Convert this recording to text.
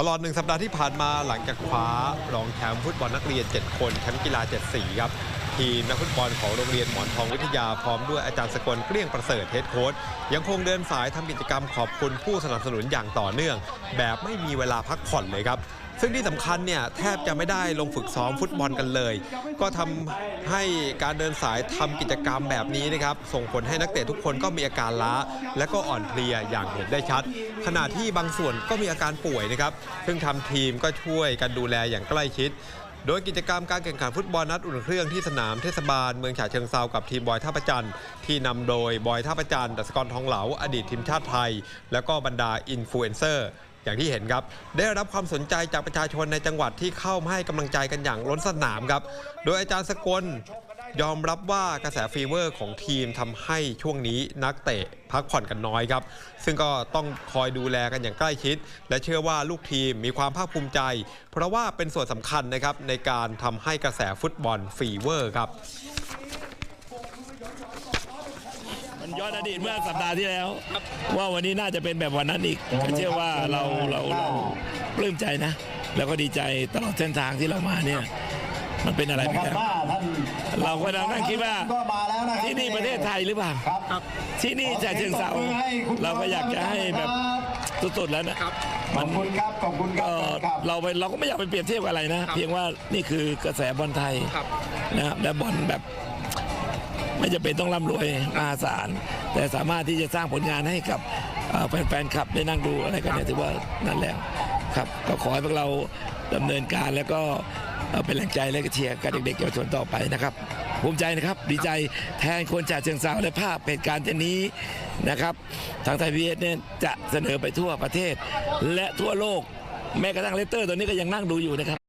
ตลอดหนึ่งสัปดาห์ที่ผ่านมาหลังจากคว้ารองแชมป์ฟุตบอลนักเรียน 7 คนแชมป์กีฬา 7 สีครับ ทีมนักฟุตบอลของโรงเรียนหมอนทองวิทยาพร้อมด้วยอาจารย์สกลเกลี้ยงประเสริฐเฮดโค้ชยังคงเดินสายทำกิจกรรมขอบคุณผู้สนับสนุนอย่างต่อเนื่อง แบบไม่มีเวลาพักผ่อนเลยครับซึ่งที่สำคัญเนี่ยแทบจะไม่ได้ลงฝึกซ้อมฟุตบอลกันเลย ก็ทำให้การเดินสายทำกิจกรรมแบบนี้นะครับ ส่งผลให้นักเตะทุกคนก็มีอาการล้า และก็อ่อนเพลียอย่างเห็นได้ชัด ขณะที่บางส่วนก็มีอาการป่วยนะครับ ซึ่งทำทีมก็ช่วยกันดูแลอย่างใกล้ชิด โดยกิจกรรมการแข่งขันฟุตบอลนัดอุ่นเครื่องที่สนามเทศบาลเมืองฉะเชิงเซากับทีมบอยท่าประจันที่นำโดยบอยท่าประจันดัชกรทองเหลาอดีตทีมชาติไทย แล้วก็บรรดาอินฟลูเอนเซอร์อย่างที่เห็นครับ ได้รับความสนใจจากประชาชนในจังหวัดที่เข้ามาให้กำลังใจกันอย่างล้นสนามครับ โดยอาจารย์สกล ยอมรับว่ากระแสฟีเวอร์ของทีมทำให้ช่วงนี้นักเตะพักผ่อนกันน้อยครับ ซึ่งก็ต้องคอยดูแลกันอย่างใกล้ชิด และเชื่อว่าลูกทีมมีความภาคภูมิใจ เพราะว่าเป็นส่วนสำคัญนะครับในการทำให้กระแสฟุตบอลฟีเวอร์ครับมันย้อนอดีตเมื่อสัปดาห์ที่แล้ว ว่าวันนี้น่าจะเป็นแบบวันนั้นอีกก็เชื่อว่าเราเราเราปลื้มใจนะ แล้วก็ดีใจตลอดเส้นทางที่เรามาเนี่ย มันเป็นอะไรไปนะครับแล้วว่าท่านเราก็นั่งนั่งคิดว่าก็มาแล้วนะครับที่นี่ประเทศไทยหรือเปล่าครับที่นี่จะเชิงเซาเราก็อยากจะให้แบบสุดๆแล้วนะขอบคุณครับขอบคุณครัก็บครับเราไปเราก็ไม่อยากไปเปรียบเทียบกับอะไรนะ เพียงว่านี่คือกระแสบอลไทยนะครับและบอลแบบไม่จะเป็นต้องร่ำรวยมหาศาลแต่สามารถที่จะสร้างผลงานให้กับเอ่อแฟนๆคลับได้นั่งดูอะไรกันเนี่ยถือว่านั่นแล้วครับ ก็ขอให้พวกเราดำเนินการแล้วก็ เอ่อเป็นแรงใจและก็เชียร์กับเด็กๆเยาวชนต่อไปนะครับภูมิใจนะครับดีใจแทนคนจากเชิงเซาและภาพเหตุการณ์เช่นนี้นะครับ ทางไทยพีเอสเนี่ยจะเสนอไปทั่วประเทศ และทั่วโลก แม้กระทั่งเลสเตอร์ตัวนี้ก็ยังนั่งดูอยู่นะครับ